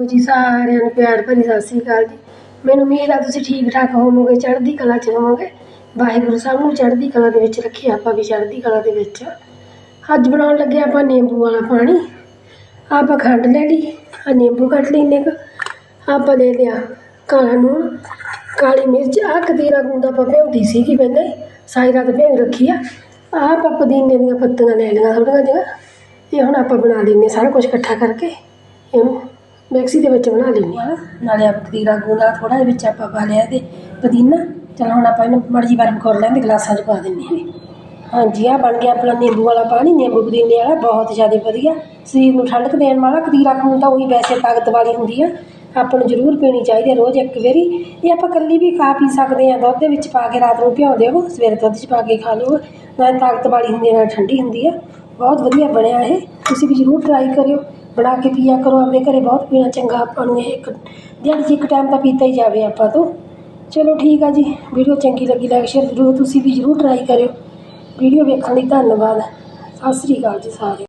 ਜੀ, ਸਾਰਿਆਂ ਨੂੰ ਪਿਆਰ ਭਰੀ ਸਤਿ ਸ੍ਰੀ ਅਕਾਲ ਜੀ। ਮੈਨੂੰ ਉਮੀਦ ਆ ਤੁਸੀਂ ਠੀਕ ਠਾਕ ਹੋਵੋਗੇ, ਚੜ੍ਹਦੀ ਕਲਾ ਚ ਹੋਵੋਗੇ। ਵਾਹਿਗੁਰੂ ਸਾਹਿਬ ਨੂੰ ਚੜ੍ਹਦੀ ਕਲਾ ਦੇ ਵਿੱਚ ਰੱਖੀ, ਆਪਾਂ ਵੀ ਚੜ੍ਹਦੀ ਕਲਾ ਦੇ ਵਿੱਚ। ਅੱਜ ਬਣਾਉਣ ਲੱਗੇ ਆਪਾਂ ਨਿੰਬੂ ਵਾਲਾ ਪਾਣੀ। ਆਪਾਂ ਖੰਡ ਲੈ ਲਈ ਆ ਨਿੰਬੂ ਕੱਟ ਲਈ ਇੰਨੇ ਕੁ ਆਪਾਂ ਲੈ ਲਿਆ ਕਾਲਾ ਲੂਣ ਕਾਲੀ ਮਿਰਚ ਆ ਕਦੀਰਾ ਗੁੰਦ ਆਪਾਂ ਭਿਉਂਦੀ ਸੀਗੀ ਪਹਿਲਾਂ ਹੀ, ਸਾਰੀ ਰਾਤ ਭਿਉਂ ਰੱਖੀ ਆ। ਆਹ ਆਪਾਂ ਪੁਦੀਨੇ ਦੀਆਂ ਪੱਤੀਆਂ ਲੈ ਲਈਆਂ ਥੋੜ੍ਹੀਆਂ ਜਿਹੀਆਂ। ਇਹ ਹੁਣ ਆਪਾਂ ਬਣਾ ਲੈਂਦੇ ਹਾਂ ਸਾਰਾ ਕੁਝ ਇਕੱਠਾ ਕਰਕੇ। ਇਹਨੂੰ ਮਿਕਸੀ ਦੇ ਵਿੱਚ ਬਣਾ ਲੈਂਦੇ ਹਾਂ ਨਾਲੇ ਆਪਾਂ ਕਤੀਰਾ ਗੁੰਦਾ ਥੋੜਾ ਜਿਹਾ ਵਿੱਚ ਆਪਾਂ ਪਾ ਲਿਆ ਤੇ ਪੁਦੀਨਾ। ਚਲ ਹੁਣ ਆਪਾਂ ਇਹਨੂੰ ਮਰਜ਼ੀ ਬਰਫ ਕਰ ਲੈਂਦੇ ਗਲਾਸਾਂ 'ਚ ਪਾ ਦਿੰਦੇ ਹਾਂ। ਹਾਂਜੀ ਆ ਬਣ ਗਿਆ ਆਪਣਾ ਨਿੰਬੂ ਵਾਲਾ ਪਾਣੀ ਨਿੰਬੂ ਪੁਦੀਨੇ ਵਾਲਾ ਬਹੁਤ ਜ਼ਿਆਦਾ ਵਧੀਆ। ਸਰੀਰ ਨੂੰ ਠੰਡਕ ਦੇਣ ਵਾਲਾ ਕਤੀਰਾ ਖੂਨ ਤਾਂ ਉਹੀ ਵੈਸੇ ਤਾਕਤ ਵਾਲੀ ਹੁੰਦੀ ਆ। ਆਪਾਂ ਨੂੰ ਜ਼ਰੂਰ ਪੀਣੀ ਚਾਹੀਦੀ ਹੈ ਰੋਜ਼ ਇੱਕ ਵਾਰੀ। ਇਹ ਆਪਾਂ ਇਕੱਲੀ ਵੀ ਖਾ ਪੀ ਸਕਦੇ ਹਾਂ ਦੁੱਧ ਦੇ ਵਿੱਚ ਪਾ ਕੇ ਰਾਤ ਨੂੰ ਭਿਓ ਦਿਓ ਸਵੇਰੇ ਦੁੱਧ 'ਚ ਪਾ ਕੇ ਖਾ ਲਓ। ਨਾਲ ਤਾਕਤ ਵਾਲੀ ਹੁੰਦੀ ਹੈ ਨਾਲ ਠੰਡੀ ਹੁੰਦੀ ਆ। ਬਹੁਤ ਵਧੀਆ ਬਣਿਆ ਇਹ। ਤੁਸੀਂ ਵੀ ਜ਼ਰੂਰ ਟਰਾਈ ਕਰਿਓ। ਬਣਾ ਕੇ ਪੀਆ ਕਰੋ, ਆਪਣੇ ਘਰੇ ਬਹੁਤ ਪੀਣਾ, ਚੰਗਾ ਆਪਾਂ ਨੂੰ ਇਹ ਇੱਕ ਦਿਹਾੜੀ 'ਚ ਇੱਕ ਟਾਈਮ ਤਾਂ ਪੀਤਾ ਹੀ ਜਾਵੇ ਆਪਾਂ ਤੋਂ। ਚਲੋ ਠੀਕ ਆ ਜੀ, ਵੀਡੀਓ ਚੰਗੀ ਲੱਗੀ ਲਾਈਕ ਸ਼ੇਅਰ ਜ਼ਰੂਰ ਤੁਸੀਂ ਵੀ ਜ਼ਰੂਰ ਟਰਾਈ ਕਰਿਓ। ਵੀਡੀਓ ਵੇਖਣ ਲਈ ਧੰਨਵਾਦ। ਸਤਿ ਸ੍ਰੀ ਅਕਾਲ ਜੀ ਸਾਰੇ